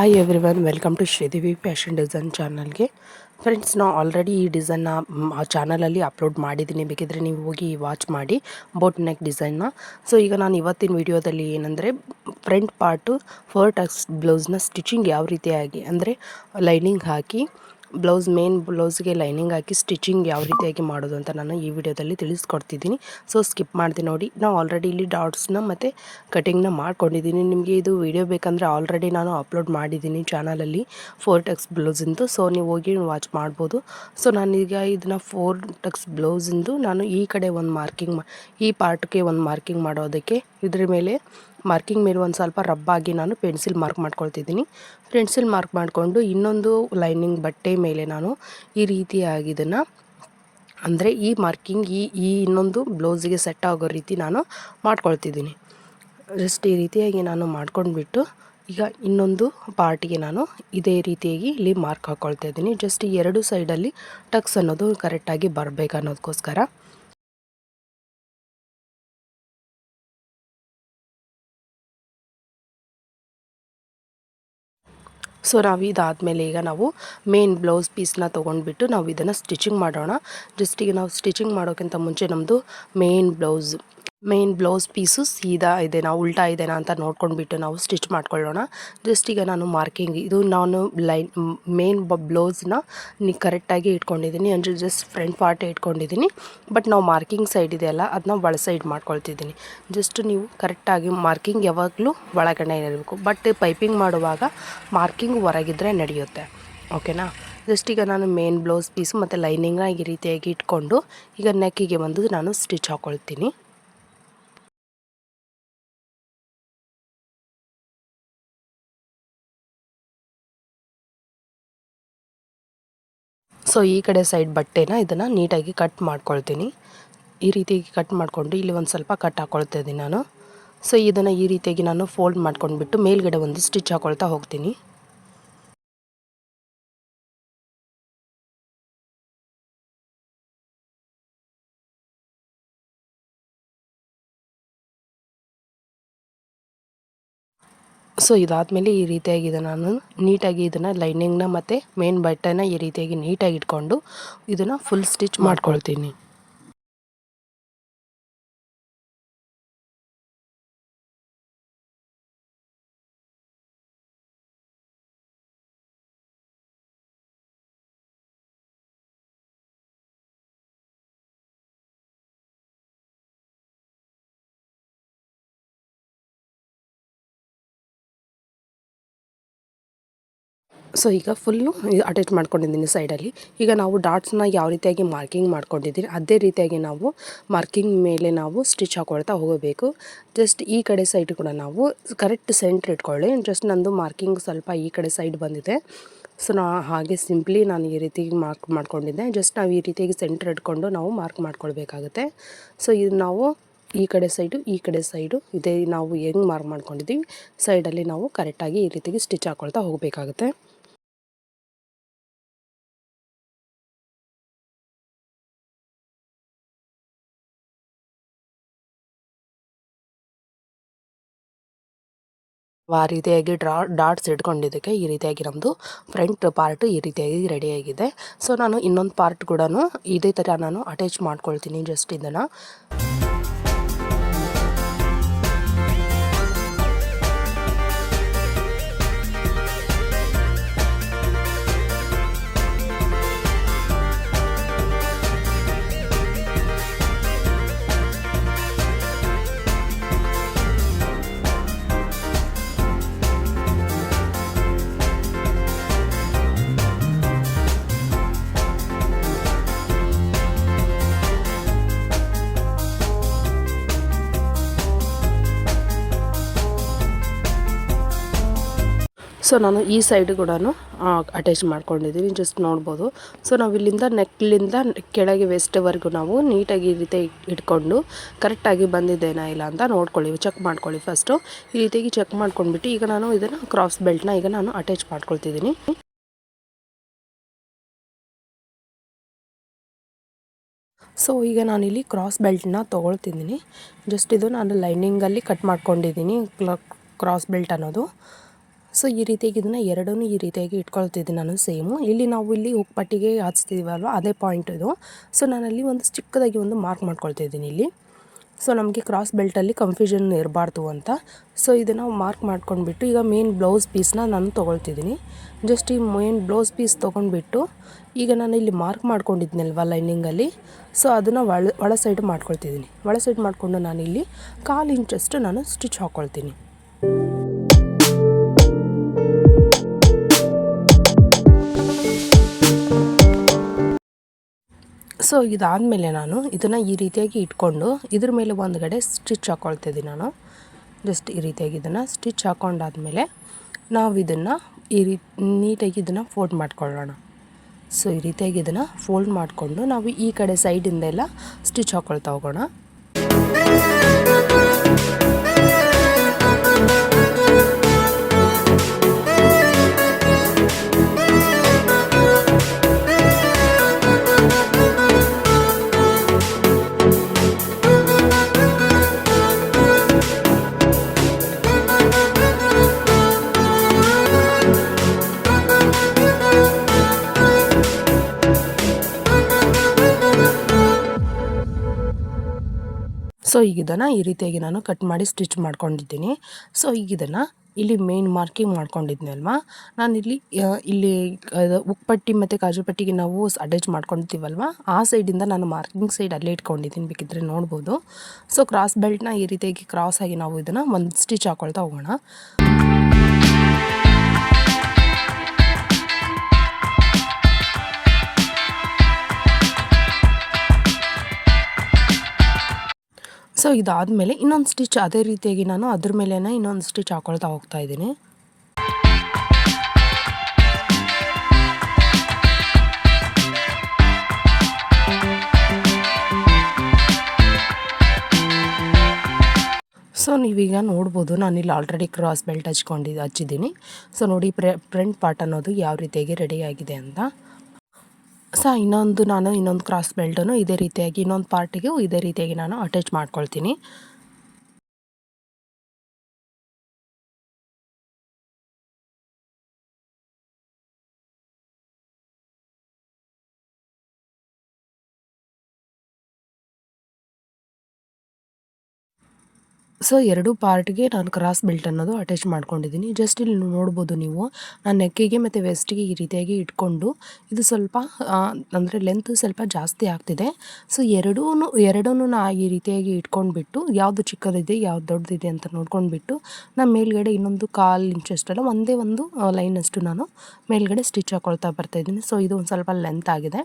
Hi everyone welcome to Sridevi fashion design ಚಾನಲ್ಗೆ friends ನಾವು already ಈ ಡಿಸೈನ್ನ ಆ ಚಾನಲಲ್ಲಿ ಅಪ್ಲೋಡ್ ಮಾಡಿದ್ದೀನಿ ಬೇಕಿದ್ರೆ ನೀವು ಹೋಗಿ ವಾಚ್ ಮಾಡಿ ಬೋಟ್ ನೆಕ್ ಡಿಸೈನ್ನ ಸೊ ಈಗ ನಾನು ಇವತ್ತಿನ ವಿಡಿಯೋದಲ್ಲಿ ಏನಂದರೆ ಫ್ರಂಟ್ ಪಾರ್ಟು ಫೋರ್ ಟಕ್ಸ್ ಬ್ಲೌಸ್ನ ಸ್ಟಿಚಿಂಗ್ ಯಾವ ರೀತಿಯಾಗಿ, ಅಂದರೆ ಲೈನಿಂಗ್ ಹಾಕಿ ಬ್ಲೌಸ್ ಮೇನ್ ಬ್ಲೌಸ್ಗೆ ಲೈನಿಂಗ್ ಹಾಕಿ ಸ್ಟಿಚಿಂಗ್ ಯಾವ ರೀತಿಯಾಗಿ ಮಾಡೋದು ಅಂತ ನಾನು ಈ ವಿಡಿಯೋದಲ್ಲಿ ತಿಳಿಸ್ಕೊಡ್ತಿದ್ದೀನಿ. ಸೊ ಸ್ಕಿಪ್ ಮಾಡ್ತೀನಿ ನೋಡಿ. ನಾವು ಆಲ್ರೆಡಿ ಇಲ್ಲಿ ಡಾಟ್ಸ್ನ ಮತ್ತು ಕಟಿಂಗ್ನ ಮಾಡ್ಕೊಂಡಿದ್ದೀನಿ. ನಿಮಗೆ ಇದು ವಿಡಿಯೋ ಬೇಕಂದರೆ ಆಲ್ರೆಡಿ ನಾನು ಅಪ್ಲೋಡ್ ಮಾಡಿದ್ದೀನಿ ಚಾನಲಲ್ಲಿ ಫೋರ್ ಟಕ್ಸ್ ಬ್ಲೌಸಿಂದು. ಸೊ ನೀವು ಹೋಗಿ ವಾಚ್ ಮಾಡ್ಬೋದು. ಸೊ ನಾನೀಗ ಇದನ್ನು ಫೋರ್ ಟಕ್ಸ್ ಬ್ಲೌಸಿಂದು ನಾನು ಈ ಕಡೆ ಒಂದು ಮಾರ್ಕಿಂಗ್ ಈ ಪಾರ್ಟ್ಗೆ ಒಂದು ಮಾರ್ಕಿಂಗ್ ಮಾಡೋದಕ್ಕೆ ಇದ್ರ ಮೇಲೆ ಮಾರ್ಕಿಂಗ್ ಮೇಲೆ ಒಂದು ಸ್ವಲ್ಪ ರಬ್ಬಾಗಿ ನಾನು ಪೆನ್ಸಿಲ್ ಮಾರ್ಕ್ ಮಾಡ್ಕೊಳ್ತಿದ್ದೀನಿ. ಪೆನ್ಸಿಲ್ ಮಾರ್ಕ್ ಮಾಡಿಕೊಂಡು ಇನ್ನೊಂದು ಲೈನಿಂಗ್ ಬಟ್ಟೆ ಮೇಲೆ ನಾನು ಈ ರೀತಿಯಾಗಿ ಇದನ್ನು ಅಂದರೆ ಈ ಮಾರ್ಕಿಂಗ್ ಈ ಈ ಇನ್ನೊಂದು ಬ್ಲೌಸಿಗೆ ಸೆಟ್ ಆಗೋ ರೀತಿ ನಾನು ಮಾಡ್ಕೊಳ್ತಿದ್ದೀನಿ. ಜಸ್ಟ್ ಈ ರೀತಿಯಾಗಿ ನಾನು ಮಾಡ್ಕೊಂಡ್ಬಿಟ್ಟು ಈಗ ಇನ್ನೊಂದು ಪಾರ್ಟಿಗೆ ನಾನು ಇದೇ ರೀತಿಯಾಗಿ ಇಲ್ಲಿ ಮಾರ್ಕ್ ಹಾಕ್ಕೊಳ್ತಾ ಇದ್ದೀನಿ. ಜಸ್ಟ್ ಎರಡು ಸೈಡಲ್ಲಿ ಟಕ್ಸ್ ಅನ್ನೋದು ಕರೆಕ್ಟಾಗಿ ಬರಬೇಕು ಅನ್ನೋದಕ್ಕೋಸ್ಕರ. ಸೊ ನಾವು ಇದಾದಮೇಲೆ ಈಗ ನಾವು ಮೇನ್ ಬ್ಲೌಸ್ ಪೀಸ್ನ ತೊಗೊಂಡ್ಬಿಟ್ಟು ನಾವು ಇದನ್ನು ಸ್ಟಿಚಿಂಗ್ ಮಾಡೋಣ. ಜಸ್ಟಿಗೆ ನಾವು ಸ್ಟಿಚಿಂಗ್ ಮಾಡೋಕ್ಕಿಂತ ಮುಂಚೆ ನಮ್ಮದು main blouse main blouse piece ಸೀದಾ ಇದೆನಾ, ಉಲ್ಟಾ ಇದೆನಾ ಅಂತ ನೋಡ್ಕೊಂಡ್ಬಿಟ್ಟು ನಾವು ಸ್ಟಿಚ್ ಮಾಡ್ಕೊಳ್ಳೋಣ. ಜಸ್ಟ್ ಈಗ ನಾನು ಮಾರ್ಕಿಂಗ್ ಇದು ನಾನು ಲೈನ್ ಮೇನ್ ಬ್ಲೌಸ್ನ ನೀ ಕರೆಕ್ಟಾಗಿ ಇಟ್ಕೊಂಡಿದ್ದೀನಿ ಅಂದರೆ ಜಸ್ಟ್ ಫ್ರಂಟ್ ಪಾರ್ಟ್ ಇಟ್ಕೊಂಡಿದ್ದೀನಿ ಬಟ್ ನಾವು ಮಾರ್ಕಿಂಗ್ ಸೈಡ್ ಇದೆಯಲ್ಲ ಅದನ್ನ ಒಳ ಸೈಡ್ ಮಾಡ್ಕೊಳ್ತಿದ್ದೀನಿ ಜಸ್ಟ್ ನೀವು ಕರೆಕ್ಟಾಗಿ ಮಾರ್ಕಿಂಗ್ ಯಾವಾಗಲೂ ಒಳಗಡೆ ಇರಬೇಕು. ಬಟ್ ಪೈಪಿಂಗ್ ಮಾಡುವಾಗ ಮಾರ್ಕಿಂಗ್ ಹೊರಗಿದ್ರೆ ನಡೆಯುತ್ತೆ. ಓಕೆನಾ ಜಸ್ಟ್ ಈಗ ನಾನು ಮೇನ್ ಬ್ಲೌಸ್ ಪೀಸು ಮತ್ತು ಲೈನಿಂಗ್ನ ಈ ರೀತಿಯಾಗಿ ಇಟ್ಕೊಂಡು, ಈಗ ನೆಕ್ಕಿಗೆ ಬಂದು ನಾನು ಸ್ಟಿಚ್ ಹಾಕ್ಕೊಳ್ತೀನಿ ಸೊ ಈ ಕಡೆ ಸೈಡ್ ಬಟ್ಟೆನ ಇದನ್ನು ನೀಟಾಗಿ ಕಟ್ ಮಾಡ್ಕೊಳ್ತೀನಿ. ಈ ರೀತಿಯಾಗಿ ಕಟ್ ಮಾಡಿಕೊಂಡು ಇಲ್ಲಿ ಒಂದು ಸ್ವಲ್ಪ ಕಟ್ ಹಾಕ್ಕೊಳ್ತಾ ಇದ್ದೀನಿ ನಾನು. ಸೊ ಇದನ್ನು ಈ ರೀತಿಯಾಗಿ ನಾನು ಫೋಲ್ಡ್ ಮಾಡ್ಕೊಂಡ್ಬಿಟ್ಟು ಮೇಲ್ಗಡೆ ಒಂದು ಸ್ಟಿಚ್ ಹಾಕ್ಕೊಳ್ತಾ ಹೋಗ್ತೀನಿ. ಸೊ ಇದಾದಮೇಲೆ ಈ ರೀತಿಯಾಗಿ ಇದನ್ನು ನಾನು ನೀಟಾಗಿ ಇದನ್ನು ಲೈನಿಂಗ್ನ ಮತ್ತು ಮೇನ್ ಬಟ್ಟೆನ ಈ ರೀತಿಯಾಗಿ ನೀಟಾಗಿ ಇಟ್ಕೊಂಡು ಇದನ್ನು ಫುಲ್ ಸ್ಟಿಚ್ ಮಾಡ್ಕೊಳ್ತೀನಿ. ಸೊ ಈಗ ಫುಲ್ಲು ಅಟ್ಯಾಚ್ ಮಾಡ್ಕೊಂಡಿದ್ದೀನಿ ಸೈಡಲ್ಲಿ ಈಗ ನಾವು ಡಾಟ್ಸ್ನ ಯಾವ ರೀತಿಯಾಗಿ ಮಾರ್ಕಿಂಗ್ ಮಾಡ್ಕೊಂಡಿದ್ದೀನಿ ಅದೇ ರೀತಿಯಾಗಿ ನಾವು ಮಾರ್ಕಿಂಗ್ ಮೇಲೆ ನಾವು ಸ್ಟಿಚ್ ಹಾಕೊಳ್ತಾ ಹೋಗಬೇಕು. ಜಸ್ಟ್ ಈ ಕಡೆ ಸೈಡ್ ಕೂಡ ನಾವು ಕರೆಕ್ಟ್ ಸೆಂಟ್ರ್ ಇಟ್ಕೊಳ್ಳಿ. ಜಸ್ಟ್ ನಂದು ಮಾರ್ಕಿಂಗ್ ಸ್ವಲ್ಪ ಈ ಕಡೆ ಸೈಡ್ ಬಂದಿದೆ. ಸೊ ನಾ ಹಾಗೆ ಸಿಂಪ್ಲಿ ನಾನು ಈ ರೀತಿ ಮಾರ್ಕ್ ಮಾಡ್ಕೊಂಡಿದ್ದೆ. ಜಸ್ಟ್ ನಾವು ಈ ರೀತಿಯಾಗಿ ಸೆಂಟ್ರ್ ಇಟ್ಕೊಂಡು ನಾವು ಮಾರ್ಕ್ ಮಾಡ್ಕೊಳ್ಬೇಕಾಗುತ್ತೆ. ಸೊ ಇದು ನಾವು ಈ ಕಡೆ ಸೈಡು ಈ ಕಡೆ ಸೈಡು ಇದೇ. ನಾವು ಹೆಂಗೆ ಮಾರ್ಕ್ ಮಾಡ್ಕೊಂಡಿದ್ದೀವಿ ಸೈಡಲ್ಲಿ ನಾವು ಕರೆಕ್ಟಾಗಿ ಈ ರೀತಿಗೆ ಸ್ಟಿಚ್ ಹಾಕ್ಕೊಳ್ತಾ ಹೋಗಬೇಕಾಗುತ್ತೆ. ಆ ರೀತಿಯಾಗಿ ಡ್ರಾ, ಡಾಟ್ಸ್ ಇಟ್ಕೊಂಡಿದ್ದಕ್ಕೆ ಈ ರೀತಿಯಾಗಿ ನಮ್ಮದು ಫ್ರಂಟ್ ಪಾರ್ಟ್ ಈ ರೀತಿಯಾಗಿ ರೆಡಿಯಾಗಿದೆ. ಸೊ ನಾನು ಇನ್ನೊಂದು ಪಾರ್ಟ್ ಕೂಡ ಇದೇ ಥರ ನಾನು ಅಟ್ಯಾಚ್ ಮಾಡ್ಕೊಳ್ತೀನಿ ಜಸ್ಟ್ ಇದನ್ನು. ಸೊ ನಾನು ಈ ಸೈಡ್ ಕೂಡ ಅಟ್ಯಾಚ್ ಮಾಡ್ಕೊಂಡಿದ್ದೀನಿ ಜಸ್ಟ್ ನೋಡ್ಬೋದು. ಸೊ ನಾವು ಇಲ್ಲಿಂದ ನೆಕ್ಲಿಂದ ಕೆಳಗೆ ವೆಸ್ಟ್ವರೆಗೂ ನಾವು ನೀಟಾಗಿ ಈ ರೀತಿ ಇಟ್ಕೊಂಡು ಕರೆಕ್ಟಾಗಿ ಬಂದಿದ್ದೇನಾ ಇಲ್ಲ ಅಂತ ನೋಡ್ಕೊಳ್ಳಿ ಚೆಕ್ ಮಾಡ್ಕೊಳ್ಳಿ ಫಸ್ಟು ಈ ರೀತಿಯಾಗಿ ಚೆಕ್ ಮಾಡ್ಕೊಂಡ್ಬಿಟ್ಟು ಈಗ ನಾನು ಇದನ್ನು ಕ್ರಾಸ್ ಬೆಲ್ಟ್ನ ಈಗ ನಾನು ಅಟ್ಯಾಚ್ ಮಾಡ್ಕೊಳ್ತಿದ್ದೀನಿ ಸೊ ಈಗ ನಾನಿಲ್ಲಿ ಕ್ರಾಸ್ ಬೆಲ್ಟ್ನ ತೊಗೊಳ್ತಿದ್ದೀನಿ ಜಸ್ಟ್ ಇದು ನಾನು ಲೈನಿಂಗಲ್ಲಿ ಕಟ್ ಮಾಡ್ಕೊಂಡಿದ್ದೀನಿ ಕ್ರಾಸ್ ಬೆಲ್ಟ್ ಅನ್ನೋದು. ಸೊ, ಈ ರೀತಿಯಾಗಿ ಇದನ್ನು ಎರಡನ್ನೂ ಈ ರೀತಿಯಾಗಿ ಇಟ್ಕೊಳ್ತಿದ್ದೀನಿ ನಾನು ಸೇಮು. ಇಲ್ಲಿ ನಾವು ಇಲ್ಲಿ ಉಪ್ಪಟ್ಟಿಗೆ ಹಚ್ತೀವಲ್ವ ಅದೇ ಪಾಯಿಂಟ್ ಇದು. ಸೊ ನಾನಲ್ಲಿ ಒಂದು ಚಿಕ್ಕದಾಗಿ ಒಂದು ಮಾರ್ಕ್ ಮಾಡ್ಕೊಳ್ತಿದ್ದೀನಿ ಇಲ್ಲಿ. ಸೊ ನಮಗೆ ಕ್ರಾಸ್ ಬೆಲ್ಟಲ್ಲಿ ಕನ್ಫ್ಯೂಷನ್ ಇರಬಾರ್ದು ಅಂತ. ಸೊ ಇದನ್ನು ಮಾರ್ಕ್ ಮಾಡ್ಕೊಂಡ್ಬಿಟ್ಟು ಈಗ ಮೇನ್ ಬ್ಲೌಸ್ ಪೀಸ್ನ ನಾನು ತೊಗೊಳ್ತಿದ್ದೀನಿ. ಜಸ್ಟ್ ಈ ಮೇನ್ ಬ್ಲೌಸ್ ಪೀಸ್ ತೊಗೊಂಡ್ಬಿಟ್ಟು ಈಗ ನಾನು ಇಲ್ಲಿ ಮಾರ್ಕ್ ಮಾಡ್ಕೊಂಡಿದ್ನಲ್ವ ಲೈನಿಂಗಲ್ಲಿ ಸೊ ಅದನ್ನು ಒಳ ಒಳ ಸೈಡ್ ಮಾಡ್ಕೊಳ್ತಿದ್ದೀನಿ. ಒಳ ಸೈಡ್ ಮಾಡಿಕೊಂಡು ನಾನಿಲ್ಲಿ ಕಾಲು ಇಂಚಷ್ಟು ನಾನು ಸ್ಟಿಚ್ ಹಾಕ್ಕೊಳ್ತೀನಿ ಸೊ ಇದಾದಮೇಲೆ ನಾನು ಇದನ್ನು ಈ ರೀತಿಯಾಗಿ ಇಟ್ಕೊಂಡು ಇದ್ರ ಮೇಲೆ ಒಂದುಗಡೆ ಸ್ಟಿಚ್ ಹಾಕ್ಕೊಳ್ತಿದ್ದೀನಿ ನಾನು. ಜಸ್ಟ್ ಈ ರೀತಿಯಾಗಿ ಇದನ್ನು ಸ್ಟಿಚ್ ಹಾಕ್ಕೊಂಡಾದ್ಮೇಲೆ ನಾವು ಇದನ್ನು ಈ ರೀತಿ ನೀಟಾಗಿ ಇದನ್ನು ಫೋಲ್ಡ್ ಮಾಡ್ಕೊಳ್ಳೋಣ. ಸೊ ಈ ರೀತಿಯಾಗಿ ಇದನ್ನು ಫೋಲ್ಡ್ ಮಾಡಿಕೊಂಡು ನಾವು ಈ ಕಡೆ ಸೈಡಿಂದೆಲ್ಲ ಸ್ಟಿಚ್ ಹಾಕ್ಕೊಳ್ತಾ ಹೋಗೋಣ. ಸೊ ಈಗ ಇದನ್ನು ಈ ರೀತಿಯಾಗಿ ನಾನು ಕಟ್ ಮಾಡಿ ಸ್ಟಿಚ್ ಮಾಡ್ಕೊಂಡಿದ್ದೀನಿ. ಸೊ ಈಗ ಇದನ್ನು ಇಲ್ಲಿ ಮೇನ್ ಮಾರ್ಕಿಂಗ್ ಮಾಡ್ಕೊಂಡಿದ್ನಲ್ವಾ ನಾನಿಲ್ಲಿ ಇಲ್ಲಿ ಉಪ್ಪಟ್ಟಿ ಮತ್ತು ಕಾಜು ಪಟ್ಟಿಗೆ ನಾವು ಅಟ್ಯಾಚ್ ಮಾಡ್ಕೊಂಡಿದ್ದೀವಲ್ವ ಆ ಸೈಡಿಂದ ನಾನು ಮಾರ್ಕಿಂಗ್ ಸೈಡ್ ಅಲ್ಲೇ ಇಟ್ಕೊಂಡಿದ್ದೀನಿ ಬೇಕಿದ್ರೆ ನೋಡ್ಬೋದು. ಸೊ ಕ್ರಾಸ್ ಬೆಲ್ಟ್ನ ಈ ರೀತಿಯಾಗಿ ಕ್ರಾಸ್ ಆಗಿ ನಾವು ಇದನ್ನು ಒಂದು ಸ್ಟಿಚ್ ಹಾಕೊಳ್ತಾ ಹೋಗೋಣ. ಸೊ ಇದಾದಮೇಲೆ ಇನ್ನೊಂದು ಸ್ಟಿಚ್ ಅದೇ ರೀತಿಯಾಗಿ ನಾನು ಅದ್ರ ಮೇಲೇ ಇನ್ನೊಂದು ಸ್ಟಿಚ್ ಹಾಕೊಳ್ತಾ ಹೋಗ್ತಾ ಇದ್ದೀನಿ. ಸೊ ನೀವೀಗ ನೋಡ್ಬೋದು, ನಾನಿಲ್ಲಿ ಆಲ್ರೆಡಿ ಕ್ರಾಸ್ ಬೆಲ್ಟ್ ಹಚ್ಕೊಂಡಿದ್ದು ಹಚ್ಚಿದ್ದೀನಿ. ಸೊ ನೋಡಿ ಪ್ರೆ ಪಾರ್ಟ್ ಅನ್ನೋದು ಯಾವ ರೀತಿಯಾಗಿ ರೆಡಿಯಾಗಿದೆ ಅಂತ. ಸಹ ಇನ್ನೊಂದು ನಾನು ಇನ್ನೊಂದು ಕ್ರಾಸ್ ಬೆಲ್ಟನ್ನು ಇದೇ ರೀತಿಯಾಗಿ ಇನ್ನೊಂದು ಪಾರ್ಟಿಗೂ ಇದೇ ರೀತಿಯಾಗಿ ನಾನು ಅಟ್ಯಾಚ್ ಮಾಡ್ಕೊಳ್ತೀನಿ. ಸೊ, ಎರಡು ಪಾರ್ಟ್ಗೆ ನಾನು ಕ್ರಾಸ್ ಬೆಲ್ಟ್ ಅನ್ನೋದು ಅಟ್ಯಾಚ್ ಮಾಡ್ಕೊಂಡಿದ್ದೀನಿ. ಜಸ್ಟ್ ಇಲ್ಲಿ ನೋಡ್ಬೋದು ನೀವು. ನಾನು ನೆಕ್ಕಿಗೆ ಮತ್ತು ವೆಸ್ಟಿಗೆ ಈ ರೀತಿಯಾಗಿ ಇಟ್ಕೊಂಡು, ಇದು ಸ್ವಲ್ಪ ಅಂದರೆ ಲೆಂತ್ ಸ್ವಲ್ಪ ಜಾಸ್ತಿ ಆಗ್ತಿದೆ. ಸೊ ಎರಡೂ ಎರಡೂ ನಾ ಈ ರೀತಿಯಾಗಿ ಇಟ್ಕೊಂಡ್ಬಿಟ್ಟು, ಯಾವುದು ಚಿಕ್ಕದಿದೆ, ಯಾವ್ದು ದೊಡ್ಡದಿದೆ ಅಂತ ನೋಡ್ಕೊಂಡ್ಬಿಟ್ಟು ನಾನು ಮೇಲ್ಗಡೆ ಇನ್ನೊಂದು ಕಾಲು ಇಂಚಷ್ಟಲ್ಲ ಒಂದೇ ಒಂದು ಲೈನಷ್ಟು ನಾನು ಮೇಲ್ಗಡೆ ಸ್ಟಿಚ್ ಹಾಕೊಳ್ತಾ ಬರ್ತಾಯಿದ್ದೀನಿ ಸೊ, ಇದು ಒಂದು ಸ್ವಲ್ಪ ಲೆಂತ್ ಆಗಿದೆ.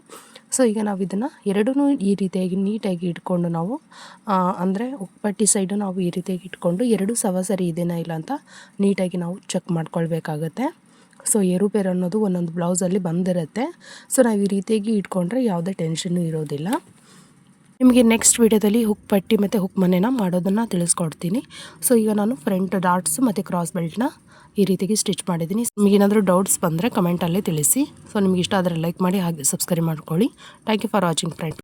ಸೊ, ಈಗ ನಾವು ಇದನ್ನು ಎರಡೂ ಈ ರೀತಿಯಾಗಿ ನೀಟಾಗಿ ಇಟ್ಕೊಂಡು ನಾವು ಅಂದರೆ ಉಪ್ಪಟ್ಟಿ ಸೈಡು ನಾವು ಈ ರೀತಿಯಾಗಿ ಇಟ್ಕೊಂಡು ಎರಡು ಸವ ಸರಿ ಇದೆಯಾ ಇಲ್ಲ ಅಂತ ನೀಟಾಗಿ ನಾವು ಚೆಕ್ ಮಾಡ್ಕೊಳ್ಬೇಕಾಗತ್ತೆ. ಸೊ ಏರುಪೇರು ಅನ್ನೋದು ಒಂದೊಂದು ಬ್ಲೌಸಲ್ಲಿ ಬಂದಿರುತ್ತೆ. ಸೊ ನಾವು ಈ ರೀತಿಯಾಗಿ ಇಟ್ಕೊಂಡ್ರೆ ಯಾವುದೇ ಟೆನ್ಷನ್ನು ಇರೋದಿಲ್ಲ. ನಿಮಗೆ ನೆಕ್ಸ್ಟ್ ವೀಡಿಯೋದಲ್ಲಿ ಹುಕ್ ಪಟ್ಟಿ ಮತ್ತು ಹುಕ್ ಮನೆನ ಮಾಡೋದನ್ನು ತಿಳಿಸ್ಕೊಡ್ತೀನಿ. ಸೊ ಈಗ ನಾನು ಫ್ರಂಟ್ ಡಾಟ್ಸ್ ಮತ್ತು ಕ್ರಾಸ್ ಬೆಲ್ಟ್ನ ಈ ರೀತಿಗೆ ಸ್ಟಿಚ್ ಮಾಡಿದ್ದೀನಿ. ನಿಮಗೆ ಏನಾದರೂ ಡೌಟ್ಸ್ ಬಂದರೆ ಕಮೆಂಟಲ್ಲೇ ತಿಳಿಸಿ. ಸೊ ನಿಮಗೆ ಇಷ್ಟ ಆದರೆ ಲೈಕ್ ಮಾಡಿ ಹಾಗೆ ಸಬ್ಸ್ಕ್ರೈಬ್ ಮಾಡ್ಕೊಳ್ಳಿ. Thank you for watching friend